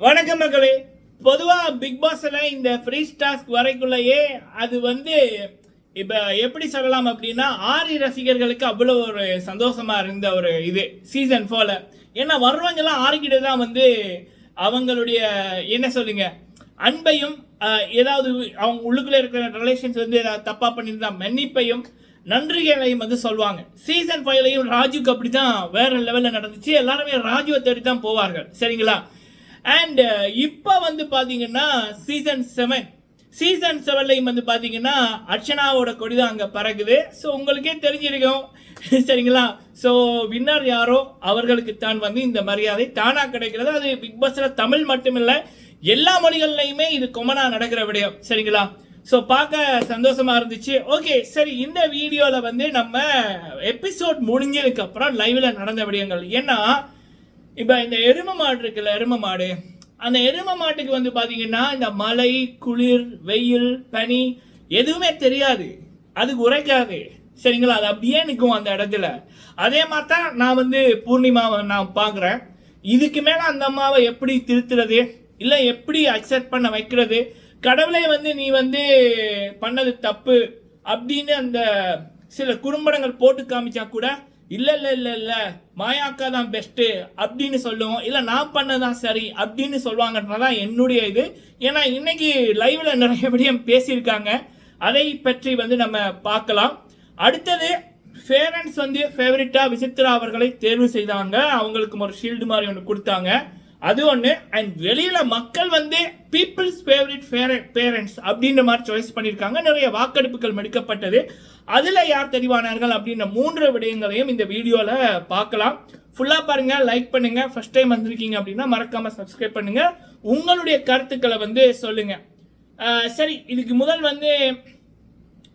வணக்கம் மக்களே. பொதுவாக பிக் பாஸில் இந்த ஃப்ரீ டாஸ்க் வரைக்குள்ளேயே அது வந்து இப்போ எப்படி சொல்லலாம் அப்படின்னா ஆரி ரசிகர்களுக்கு அவ்வளோ ஒரு சந்தோஷமாக இருந்த ஒரு இது சீசன் ஃபோல ஏன்னா வர்றவங்க எல்லாம் ஆரிக்கிட்ட தான் வந்து அவங்களுடைய என்ன சொல்லுங்க அன்பையும் ஏதாவது அவங்க உள்ளுக்குள்ளே இருக்கிற ரிலேஷன்ஸ் வந்து ஏதாவது தப்பாக பண்ணியிருந்தா மன்னிப்பையும் நன்றிகளையும் வந்து சொல்லுவாங்க. சீசன் ஃபைவ்லையும் ராஜுக்கு அப்படி தான் வேற லெவலில் நடந்துச்சு. எல்லாருமே ராஜுவை தேடி தான் போவார்கள். சரிங்களா? அண்ட் uh, இப்போ வந்து பார்த்தீங்கன்னா சீசன் செவன் சீசன் செவன்லையும் வந்து பார்த்தீங்கன்னா அர்ச்சனாவோட கொடி தான் அங்கே பறக்குது. ஸோ உங்களுக்கே தெரிஞ்சிருக்கும். சரிங்களா? ஸோ வின்னர் யாரோ அவர்களுக்கு தான் வந்து இந்த மரியாதை தானாக கிடைக்கிறது. அது பிக் பாஸில் தமிழ் மட்டுமில்லை எல்லா மொழிகள்லையுமே இது கொமனாக நடக்கிற விடயம். சரிங்களா? ஸோ பார்க்க சந்தோஷமாக இருந்துச்சு. ஓகே சரி இந்த வீடியோவில் வந்து நம்ம எபிசோட் முடிஞ்சதுக்கப்புறம் லைவில் நடந்த விடயங்கள். ஏன்னா இப்போ இந்த எரும மாடு இருக்குல்ல எரும மாடு. அந்த எரும மாட்டுக்கு வந்து பார்த்தீங்கன்னா இந்த மழை குளிர் வெயில் பனி எதுவுமே தெரியாது. அது உரைக்காது. சரிங்களா? அது அப்படியே நிற்கும் அந்த இடத்துல. அதே மாதிரி தான் நான் வந்து பூர்ணிமாவை நான் பார்க்குறேன். இதுக்கு மேலே அந்த அம்மாவை எப்படி திருத்துறது? இல்லை எப்படி அக்செப்ட் பண்ண வைக்கிறது? கடவுளே வந்து நீ வந்து பண்ணது தப்பு அப்படின்னு அந்த சில குறும்படங்கள் போட்டு காமிச்சா கூட இல்லை இல்லை இல்லை இல்லை. மாயாக்கா தான் பெஸ்ட்டு அப்படின்னு சொல்லுவோம். இல்லை நான் பண்ணதான் சரி அப்படின்னு சொல்லுவாங்கன்றதான் என்னுடைய இது. ஏன்னா இன்னைக்கு லைவ்ல நிறைய விடயம் பேசியிருக்காங்க. அதை பற்றி வந்து நம்ம பார்க்கலாம். அடுத்தது ஃபேரண்ட்ஸ் வந்து ஃபேவரட்டாக விசித்ரா அவர்களை தேர்வு செய்தாங்க. அவங்களுக்கு ஒரு ஷீல்டு மாதிரி ஒன்று கொடுத்தாங்க. அது ஒன்று அண்ட் வெளியில் மக்கள் வந்து பீப்புள்ஸ் ஃபேவரட் பேரண்ட்ஸ் அப்படின்ற மாதிரி சாய்ஸ் பண்ணியிருக்காங்க. நிறைய வாக்கெடுப்புகள் எடுக்கப்பட்டது. அதில் யார் தெரிவானார்கள் அப்படின்ற மூன்று விடயங்களையும் இந்த வீடியோவில் பார்க்கலாம். ஃபுல்லாக பாருங்கள் லைக் பண்ணுங்கள் ஃபஸ்ட் டைம் வந்திருக்கீங்க அப்படின்னா மறக்காமல் சப்ஸ்கிரைப் பண்ணுங்கள் உங்களுடைய கருத்துக்களை வந்து சொல்லுங்கள் சரி இதுக்கு முதல் வந்து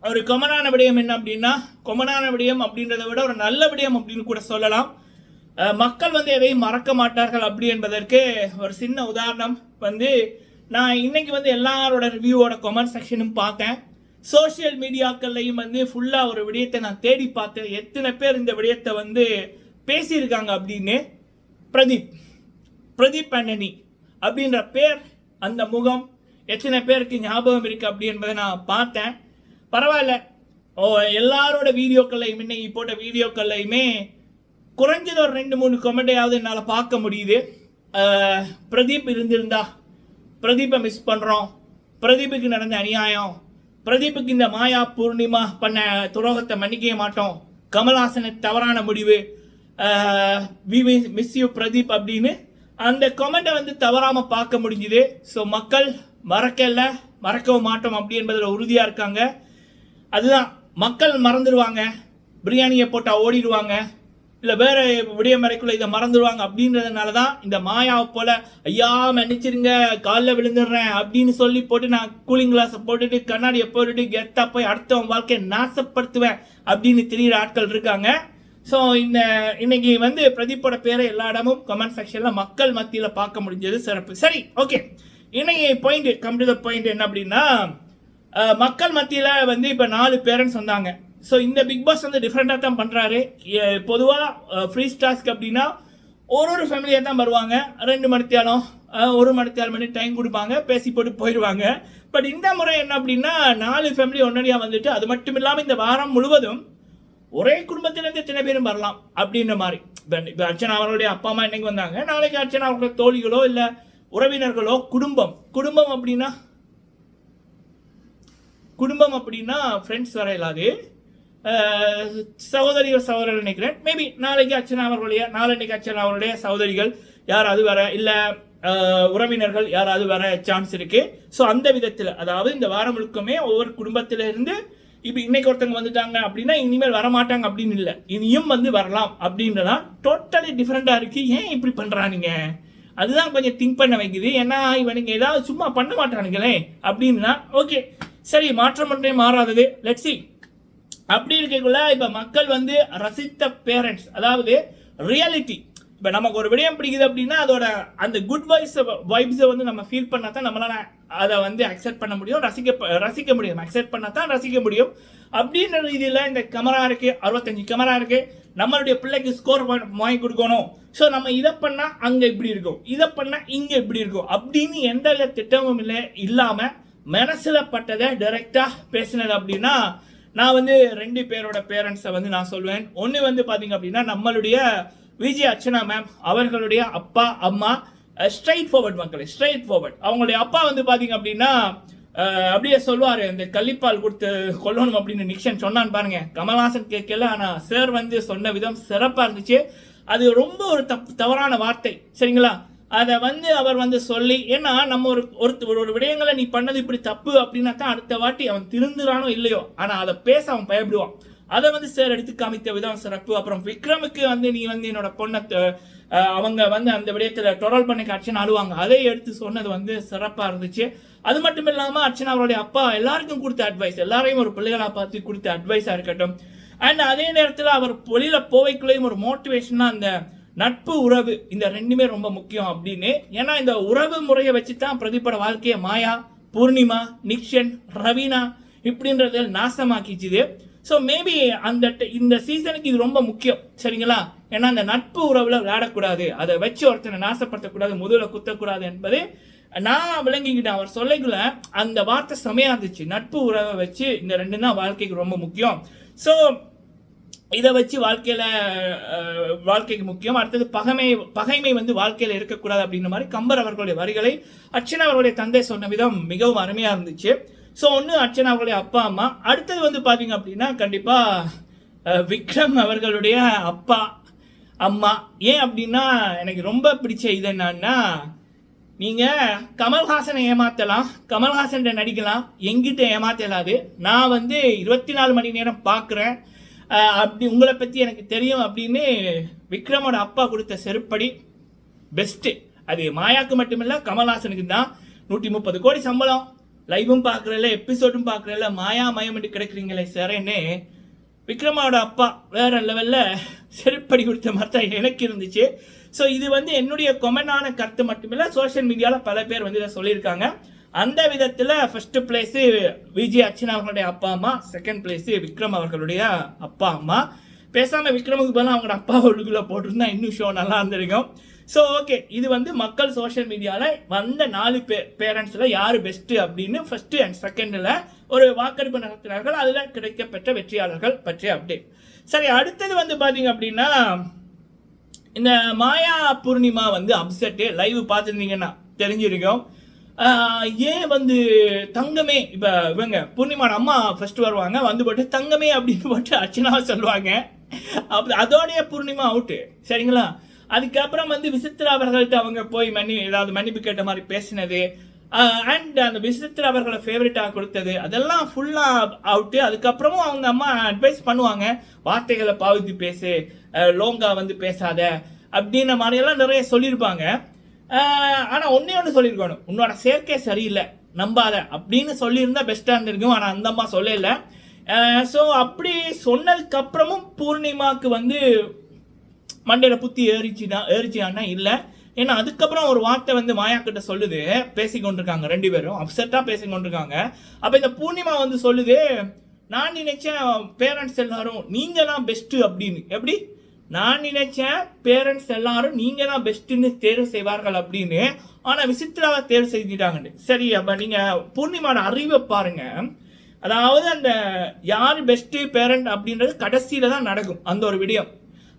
ஒரு கொமனான விடயம் என்ன அப்படின்னா கொமனான விடயம் அப்படின்றத விட ஒரு நல்ல விடயம் அப்படின்னு கூட சொல்லலாம். மக்கள் வந்து எதையும் மறக்க மாட்டார்கள் அப்படி என்பதற்கு ஒரு சின்ன உதாரணம் வந்து நான் இன்னைக்கு வந்து எல்லாரோட ரிவ்யூவோட கொமெண்ட் செக்ஷனும் பார்த்தேன். சோஷியல் மீடியாக்கள்லையும் வந்து ஃபுல்லாக ஒரு விடயத்தை நான் தேடி பார்த்தேன். எத்தனை பேர் இந்த விடயத்தை வந்து பேசியிருக்காங்க அப்படின்னு? பிரதீப். பிரதீப் அண்ணனி அப்படின்ற பேர் அந்த முகம் எத்தனை பேருக்கு ஞாபகம் இருக்குது அப்படி என்பதை நான் பார்த்தேன். பரவாயில்ல. ஓ எல்லாரோட வீடியோக்கள்லையும் இன்னைக்கு போட்ட வீடியோக்கள்லையுமே குறைஞ்சது ஒரு ரெண்டு மூணு கொமெண்டையாவது என்னால் பார்க்க முடியுது. பிரதீப் இருந்திருந்தா பிரதீப்பை மிஸ் பண்ணுறோம் பிரதீப்புக்கு நடந்த அநியாயம் பிரதீப்புக்கு இந்த மாயா பூர்ணிமா பண்ண துரோகத்தை மன்னிக்கவே மாட்டோம். கமல்ஹாசனுக்கு தவறான முடிவு. வி மிஸ் யூ பிரதீப் அப்படின்னு அந்த கமெண்ட்டை வந்து தவறாமல் பார்க்க முடிஞ்சுது. ஸோ மக்கள் மறக்கல மறக்கவும் மாட்டோம் அப்படி என்பதில் உறுதியாக இருக்காங்க. அதுதான் மக்கள் மறந்துடுவாங்க பிரியாணியை போட்டால் ஓடிடுவாங்க. இல்லை வேற விடியம் வரைக்குள்ள இதை மறந்துடுவாங்க அப்படின்றதுனால தான் இந்த மாயாவை போல ஐயா மன்னிச்சிருங்க காலில் விழுந்துடுறேன் அப்படின்னு சொல்லி போட்டு நான் கூலிங் கிளாஸை போட்டுட்டு கண்ணாடியை போட்டுட்டு கெத்தா போய் அடுத்தவன் வாழ்க்கையை நாசப்படுத்துவேன் அப்படின்னு தெரிகிற ஆட்கள் இருக்காங்க. ஸோ இந்த இன்னைக்கு வந்து பிரதீப்போட பேரை எல்லா இடமும் கமெண்ட் செக்ஷனில் மக்கள் மத்தியில் பார்க்க முடிஞ்சது சிறப்பு. சரி ஓகே இன்னைக்கு point come to the point என்ன அப்படின்னா மக்கள் மத்தியில் வந்து இப்போ நாலு பேரண்ட்ஸ் வந்தாங்க ஸோ இந்த பிக் பாஸ் வந்து டிஃப்ரெண்ட்டாக தான் பண்ணுறாரு பொதுவாக ஃப்ரீ ஸ்டாஸ்க்கு அப்படின்னா ஒரு ஒரு ஃபேமிலியாக தான் வருவாங்க. ரெண்டு மணித்தியாலம் ஒரு மணித்தியாலம் மணி டைம் கொடுப்பாங்க. பேசி போட்டு போயிடுவாங்க. பட் இந்த முறை என்ன அப்படின்னா நாலு ஃபேமிலி ஒன்னடியாக வந்துட்டு அது மட்டும் இல்லாமல் இந்த வாரம் முழுவதும் ஒரே குடும்பத்திலேருந்து இத்தனை பேரும் வரலாம் அப்படின்ற மாதிரி. இப்போ இப்போ அர்ச்சனா அவர்களுடைய அப்பா அம்மா இன்னைக்கு வந்தாங்க. நாளைக்கு அர்ச்சனா அவர்களோட தோழிகளோ இல்லை உறவினர்களோ குடும்பம். குடும்பம் அப்படின்னா குடும்பம் அப்படின்னா ஃப்ரெண்ட்ஸ் வர இல்லாது சகோதரிகள் சகோதரர்கள் நினைக்கிறேன். மேபி நாளைக்கு அர்ச்சனா அவர்களுடைய நாளன்னைக்கு அர்ச்சனா அவர்களுடைய சகோதரிகள் யாராவது வர இல்லை உறவினர்கள் யாராவது வர சான்ஸ் இருக்கு. ஸோ அந்த விதத்தில் அதாவது இந்த வாரம் முழுக்கமே ஒவ்வொரு குடும்பத்தில இருந்து இப்போ இன்னைக்கு ஒருத்தவங்க வந்துட்டாங்க அப்படின்னா இனிமேல் வரமாட்டாங்க அப்படின்னு இல்லை. இனியும் வந்து வரலாம் அப்படின்றதா டோட்டலி டிஃப்ரெண்டாக இருக்கு. ஏன் இப்படி பண்ணுறானுங்க அதுதான் கொஞ்சம் திங்க் பண்ண வைக்குது. ஏன்னா இவனுங்க ஏதாவது சும்மா பண்ண மாட்டானுங்களே அப்படின்னா ஓகே சரி மாற்றம் ஒன்றே மாறாதது. லெட்ஸி அப்படி இருக்கக்குள்ள இப்போ மக்கள் வந்து ரசித்த பேரண்ட்ஸ் அதாவது ரியாலிட்டி இப்போ நமக்கு ஒரு விடயம் பிடிக்குது அப்படின்னா அதோட அந்த குட் வைஸ் வைப்ஸை வந்து நம்ம ஃபீல் பண்ணால் தான் நம்மளால் அதை வந்து அக்செப்ட் பண்ண முடியும். ரசிக்க ரசிக்க முடியும். அக்செப்ட் பண்ணால் தான் ரசிக்க முடியும். அப்படின்ற ரீதியில் இந்த கேமரா இருக்குது அறுபத்தஞ்சு கேமரா இருக்குது நம்மளுடைய பிள்ளைக்கு ஸ்கோர் வாங்கி கொடுக்கணும். ஸோ நம்ம இதை பண்ணால் அங்கே இப்படி இருக்கும். இதை பண்ணால் இங்கே இப்படி இருக்கும். அப்படின்னு எந்த வித திட்டமும் இல்லை இல்லாமல் மனசில் பட்டதை டைரெக்டாக பேசினது அப்படின்னா நான் வந்து ரெண்டு பேரோட பேரண்ட்ஸை வந்து நான் சொல்வேன். ஒன்று வந்து பார்த்தீங்க அப்படின்னா நம்மளுடைய விஜய் அர்ச்சனா மேம் அவர்களுடைய அப்பா அம்மா ஸ்ட்ரைட் ஃபார்வர்ட் மக்கள் ஸ்ட்ரைட் ஃபார்வர்ட் அவங்களுடைய அப்பா வந்து பார்த்தீங்க அப்படின்னா அப்படியே சொல்லுவார் இந்த கள்ளிப்பால் கொடுத்து கொல்லணும் அப்படின்னு நிக்ஷன் சொன்னான்னு பாருங்க. கமல்ஹாசன் கேட்கல ஆனால் சார் வந்து சொன்ன விதம் சிறப்பாக இருந்துச்சு. அது ரொம்ப ஒரு தப் தவறான வார்த்தை. சரிங்களா? அதை வந்து அவர் வந்து சொல்லி ஏன்னா நம்ம ஒரு ஒரு ஒரு விடயங்களை நீ பண்ணது இப்படி தப்பு அப்படின்னா தான் அடுத்த வாட்டி அவன் திருந்துறானோ இல்லையோ. ஆனால் அதை பேச அவன் பயப்படுவான். அதை வந்து சார் எடுத்து காமித்த விதம் சிறப்பு. அப்புறம் விக்ரமுக்கு வந்து நீ வந்து என்னோட பொண்ணை அவங்க வந்து அந்த விடயத்தில் டொரல் பண்ணி அர்ச்சனா அழுவாங்க. அதை எடுத்து சொன்னது வந்து சிறப்பாக இருந்துச்சு. அது மட்டும் இல்லாமல் அர்ச்சனா அவருடைய அப்பா எல்லாருக்கும் கொடுத்த அட்வைஸ் எல்லாரையும் ஒரு பிள்ளைகளாக பார்த்து கொடுத்த அட்வைஸாக இருக்கட்டும். அண்ட் அதே நேரத்தில் அவர் வெளியில போவைக்குள்ளேயும் ஒரு மோட்டிவேஷனாக அந்த நட்பு உறவு இந்த ரெண்டுமே ரொம்ப முக்கியம் அப்படின்னு. ஏன்னா இந்த உறவு முறையை வச்சு தான் பிரதிபட வாழ்க்கையை மாயா பூர்ணிமா நிக்ஷன் ரவீனா இப்படின்றத நாசமாக்கிச்சுது. ஸோ மேபி அந்த ட- இந்த சீசனுக்கு இது ரொம்ப முக்கியம் சரிங்களா? ஏன்னா அந்த நட்பு உறவில் விளையாடக்கூடாது. அதை வச்சு ஒருத்தனை நாசப்படுத்தக்கூடாது முதல குத்தக்கூடாது என்பது நான் விளங்கிக்கிட்டேன். அவர் சொல்லைக்குள்ள அந்த வார்த்தை செமையாக இருந்துச்சு. நட்பு உறவை வச்சு இந்த ரெண்டு தான் வாழ்க்கைக்கு ரொம்ப முக்கியம். ஸோ இதை வச்சு வாழ்க்கையில வாழ்க்கைக்கு முக்கியம். அடுத்தது பகைமை பகைமை வந்து வாழ்க்கையில இருக்கக்கூடாது அப்படின்ற மாதிரி கம்பர் அவர்களுடைய வரிகளை அர்ச்சனா அவர்களுடைய தந்தை சொன்ன விதம் மிகவும் அருமையா இருந்துச்சு. ஸோ ஒன்று அர்ச்சனா அவர்களுடைய அப்பா அம்மா. அடுத்தது வந்து பாத்தீங்க அப்படின்னா கண்டிப்பா விக்ரம் அவர்களுடைய அப்பா அம்மா. ஏன் அப்படின்னா எனக்கு ரொம்ப பிடிச்ச இது என்னன்னா நீங்க கமல்ஹாசனை ஏமாத்தலாம். கமல்ஹாசன் நடிக்கலாம். எங்கிட்ட ஏமாத்தலாது. நான் வந்து இருபத்தி நாலு மணி நேரம் பார்க்குறேன் அப்படி உங்களை பற்றி எனக்கு தெரியும் அப்படின்னு விக்ரமோட அப்பா கொடுத்த செருப்படி பெஸ்ட்டு அது மாயாக்கு மட்டுமில்ல கமல்ஹாசனுக்கு தான். நூற்றி முப்பது கோடி சம்பளம். லைவும் பார்க்குறல எபிசோடும் பார்க்குறல மாயா மயமிட்டு கிடைக்கிறீங்களே சரேன்னு விக்ரமாவோட அப்பா வேற லெவலில் செருப்படி கொடுத்த மாதிரி தான் எனக்கு இருந்துச்சு. ஸோ இது வந்து என்னுடைய கொமனான கருத்து மட்டுமில்ல சோஷியல் மீடியாவில் பல பேர் வந்து இதை சொல்லியிருக்காங்க. அந்த விதத்தில் ஃபஸ்ட்டு பிளேஸு விஜி அர்ச்சனா அவர்களுடைய அப்பா அம்மா செகண்ட் பிளேஸு விக்ரம் அவர்களுடைய அப்பா அம்மா. பேசாமல் விக்ரமுக்கு பதிலாக அவங்களோட அப்பா ஒழுங்குல போட்டிருந்தா இன்னும் ஷோ நல்லா இருந்திருக்கும். ஸோ ஓகே இது வந்து மக்கள் சோஷியல் மீடியாவில் வந்த நாலு பே பேரண்ட்ஸில் யார் பெஸ்ட்டு அப்படின்னு ஃபஸ்ட்டு அண்ட் செகண்டில் ஒரு வாக்கெடுப்பு நடத்தினார்கள். அதில் கிடைக்கப்பெற்ற வெற்றியாளர்கள் பற்றிய அப்டேட் சரி அடுத்தது வந்து பார்த்தீங்க அப்படின்னா இந்த மாயா பூர்ணிமா வந்து அப்செட்டு லைவ் பார்த்துருந்தீங்கன்னா தெரிஞ்சிருக்கும். ஏன் வந்து தங்கமே இப்போ இவங்க பூர்ணிமாவோட அம்மா ஃபர்ஸ்ட் வருவாங்க வந்து போட்டு தங்கமே அப்படின்னு போட்டு அர்ச்சனா சொல்லுவாங்க. அப்படி அதோடைய பூர்ணிமா அவுட்டு சரிங்களா? அதுக்கப்புறம் வந்து விசித்ரா அவர்கள்ட்ட அவங்க போய் மன்னி ஏதாவது மன்னிப்பு கேட்ட மாதிரி பேசினது. அண்ட் அந்த விசித்ரா அவர்களை ஃபேவரட்டாக கொடுத்தது. அதெல்லாம் ஃபுல்லாக அவுட்டு அதுக்கப்புறமும் அவங்க அம்மா அட்வைஸ் பண்ணுவாங்க. வார்த்தைகளை பாவித்து பேசு. லோங்கா வந்து பேசாத. அப்படின்ற மாதிரியெல்லாம் நிறைய சொல்லியிருப்பாங்க. ஆனால் ஆனா ஒன்னே ஒன்று சொல்லியிருக்கணும். உன்னோட சேர்க்கை சரியில்லை நம்பாத. அப்படின்னு சொல்லியிருந்தா பெஸ்ட்டாக இருந்திருக்கும். ஆனால் அந்த அம்மா சொல்லல. ஸோ அப்படி சொன்னதுக்கு அப்புறமும் வந்து மண்டையில புத்தி ஏறிச்சுனா ஏறிச்சியான்னா இல்லை. ஏன்னா அதுக்கப்புறம் ஒரு வார்த்தை வந்து மாயா கிட்ட சொல்லுது. பேசிக்கொண்டிருக்காங்க ரெண்டு பேரும். அப்செட்டாக பேசிக்கொண்டிருக்காங்க. அப்போ இந்த பூர்ணிமா வந்து சொல்லுது நான் நினைச்சேன் பேரண்ட்ஸ் எல்லாரும் நீங்க தான் பெஸ்ட்டு அப்படின்னு. எப்படி? நான் நினைச்சேன் பேரண்ட்ஸ் எல்லாரும் நீங்க தான் பெஸ்ட்டுன்னு தேர்வு செய்வார்கள் அப்படின்னு ஆனா விசித்ராவை தேர்வு செஞ்சுட்டாங்க சரி அப்ப நீங்க பூர்ணிமாவோட அறிவை பாருங்க. அதாவது அந்த யார் பெஸ்ட்டு பேரண்ட் அப்படின்றது கடைசியில தான் நடக்கும் அந்த ஒரு விடயம்.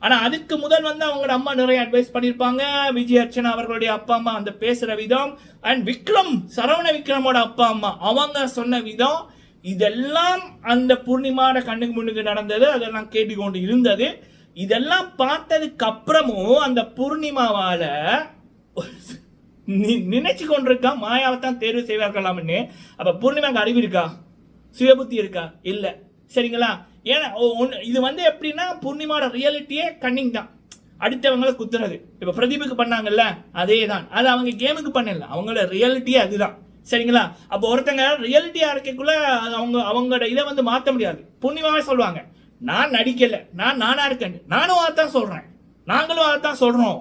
ஆனால் அதுக்கு முதல் வந்து அவங்களோட அம்மா நிறைய அட்வைஸ் பண்ணியிருப்பாங்க. விஜய் அர்ச்சனா அவர்களுடைய அப்பா அம்மா அந்த பேசுகிற விதம் அண்ட் விக்ரம் சரவண விக்ரமோட அப்பா அம்மா அவங்க சொன்ன விதம் இதெல்லாம் அந்த பூர்ணிமாவோட கண்ணுக்கு முன்னுக்கு நடந்தது. அதெல்லாம் கேட்டுக்கொண்டு இருந்தது. இதெல்லாம் பார்த்ததுக்கு அப்புறமும் அந்த பூர்ணிமாவால நி- நினைச்சு கொண்டிருக்கா? மாயாவை தான் தேர்வு செய்வார்களாம்னு. அப்ப பூர்ணிமாக்கு அறிவு இருக்கா? சுயபுத்தி இருக்கா? இல்ல. சரிங்களா? ஏன்னா ஒ- இது வந்து எப்படின்னா பூர்ணிமாவோட ரியாலிட்டியே கன்னிங் தான். அடுத்தவங்களை குத்துறது. இப்ப பிரதீபுக்கு பண்ணாங்கல்ல அதே தான் அது அவங்க கேமுக்கு பண்ணல. அவங்களோட ரியாலிட்டியே அதுதான். சரிங்களா? அப்போ ஒருத்தங்க ரியாலிட்டியா இருக்கக்குள்ள அது அவங்க அவங்களோட இதை வந்து மாற்ற முடியாது. பூர்ணிமாவே சொல்லுவாங்க. நான் நடிக்கலை. நான் நானாக இருக்கேன். நானும் அதான் சொல்கிறேன் நாங்களும் அதான் சொல்கிறோம்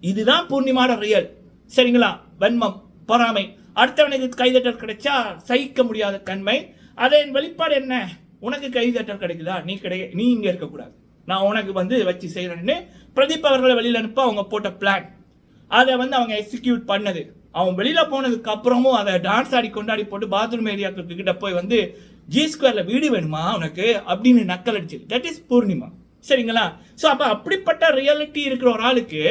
இதுதான் பூர்ணிமான ரியல் சரிங்களா? வன்மம் பொறாமை. அடுத்தவனுக்கு கைதட்டல் கிடைச்சா சகிக்க முடியாத தன்மை. அதன் வெளிப்பாடு என்ன? உனக்கு கைதட்டல் கிடைக்குதா? நீ கிடை நீ இங்கே இருக்கக்கூடாது. நான் உனக்கு வந்து வச்சு செய்கிறேன்னு பிரதீப் அவர்களை வெளியில் அனுப்ப அவங்க போட்ட பிளான் அதை வந்து அவங்க எக்ஸிக்யூட் பண்ணது. அவன் வெளியில் போனதுக்கு அப்புறமும் அதை டான்ஸ் ஆடி கொண்டாடி போட்டு பாத்ரூம் ஏரியாக்கிட்ட போய் வந்து ஜி ஸ்கொயரில் வீடு வேணுமா உனக்கு? அப்படின்னு நக்கல் அடிச்சு. That is Poornima. சரிங்களா? ஸோ அப்போ அப்படிப்பட்ட ரியாலிட்டி இருக்கிற ஒரு ஆளுக்கு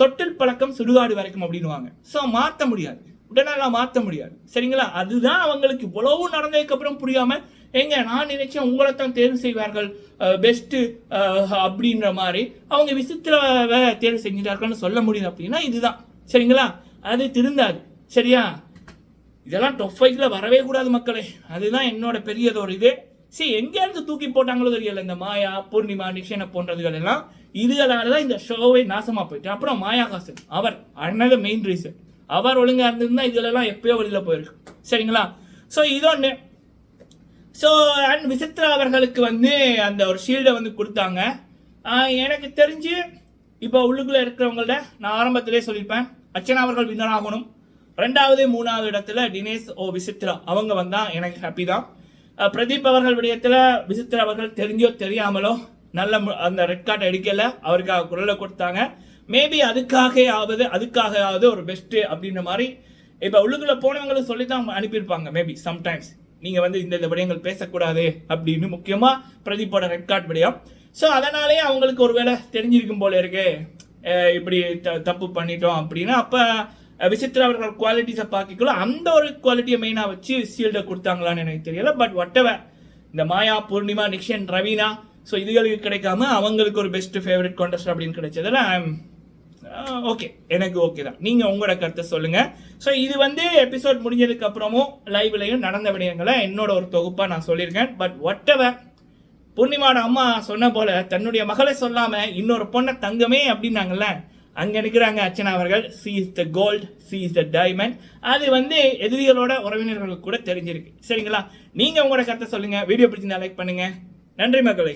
தொட்டில் பழக்கம் சுடுகாடு வரைக்கும் அப்படின்னுவாங்க. ஸோ மாற்ற முடியாது. உடனெல்லாம் மாற்ற முடியாது. சரிங்களா? அதுதான் அவங்களுக்கு இவ்வளவு நடந்ததுக்கப்புறம் புரியாமல் புரியாம எங்க நான் நினைச்சேன் உங்களை தான் தேர்வு செய்வார்கள் பெஸ்ட்டு அப்படின்ற மாதிரி அவங்க விசித்திர தேர்வு செஞ்சிட்டார்கள்னு சொல்ல முடியுது அப்படின்னா இதுதான். சரிங்களா? அது திருந்தாது. சரியா? இதெல்லாம் டொப் ஃபைவ்ல வரவே கூடாது மக்களே. அதுதான் என்னோட பெரியது ஒரு இது சரி எங்கேருந்து தூக்கி போட்டாங்களோ தெரியல இந்த மாயா பூர்ணிமா நிஷேன போன்றதுகள் எல்லாம் இதுகளால தான் இந்த ஷோவே நாசமாக போயிட்டு அப்புறம் மாயாகாசன் அவர் அனதர் மெயின் ரீசன் அவர் ஒழுங்காக இருந்திருந்தா இதுலலாம் எப்பயோ வெளியில் போயிருக்கு சரிங்களா? ஸோ இதொன்று ஸோ அண்ட் விசித்ரா அவர்களுக்கு வந்து அந்த ஒரு ஷீல்டை வந்து கொடுத்தாங்க. எனக்கு தெரிஞ்சு இப்போ உள்ளுக்குள்ளே இருக்கிறவங்கள்ட்ட நான் ஆரம்பத்திலே சொல்லியிருப்பேன் அர்ச்சனா அவர்கள் வின்னர் ஆகணும் ரெண்டாவது மூணாவது இடத்துல தினேஷ் ஓ விசித்ரா. அவங்க வந்தால் எனக்கு ஹாப்பி தான். பிரதீப் அவர்கள் விடயத்தில் விசித்ரா அவர்கள் தெரிஞ்சோ தெரியாமலோ நல்ல மு- அந்த ரெட் கார்டு அடிக்கலை. அவருக்காக குரலை கொடுத்தாங்க. மேபி அதுக்காக ஆவது அதுக்காக ஆவது ஒரு பெஸ்ட்டு அப்படின்ற மாதிரி இப்போ உள்ளுக்குள்ள போனவங்களும் சொல்லி தான் அனுப்பியிருப்பாங்க. மேபி சம்டைம்ஸ் நீங்கள் வந்து இந்த இந்த விடயங்கள் பேசக்கூடாது அப்படின்னு முக்கியமாக பிரதீப்போட ரெட் கார்டு விடயம். ஸோ அதனாலே அவங்களுக்கு ஒருவேளை தெரிஞ்சிருக்கும் போல இருக்கு. இப்படி த- தப்பு பண்ணிட்டோம் அப்படின்னா அப்போ விசித்ரா அவர்கள் குவாலிட்டிஸை பார்க்கக்குள்ள அந்த ஒரு குவாலிட்டியை மெயினாக வச்சு ஷீல்டை கொடுத்தாங்களான்னு எனக்கு தெரியல. But whatever. இந்த மாயா பூர்ணிமா நிக்ஷன் ரவீனா ஸோ இதுகளுக்கு கிடைக்காம அவங்களுக்கு ஒரு பெஸ்ட் ஃபேவரட் கான்டெஸ்ட் அப்படின்னு கிடைச்சதுல ஓகே uh, எனக்கு ஓகே தான். நீங்கள் உங்களோட கருத்தை சொல்லுங்கள் ஸோ இது வந்து எபிசோட் முடிஞ்சதுக்கு அப்புறமும் லைவ்லையும் நடந்த விடயங்களை என்னோட ஒரு தொகுப்பாக நான் சொல்லியிருக்கேன். But whatever. பூர்ணிமாவோட அம்மா சொன்ன போல தன்னுடைய மகளை சொல்லாமல் இன்னொரு பொண்ணை தங்கமே அப்படின்னாங்கல்ல அங்கே நிற்கிறாங்க அர்ச்சனா அவர்கள் she is the gold she is the diamond அது வந்து எதிரிகளோட உறவினர்களுக்கு கூட தெரிஞ்சிருக்கு. சரிங்களா? நீங்கள் உங்களோட கருத்தை சொல்லுங்கள் வீடியோ பிடிச்சிருந்தா லைக் பண்ணுங்கள் நன்றி மக்களை.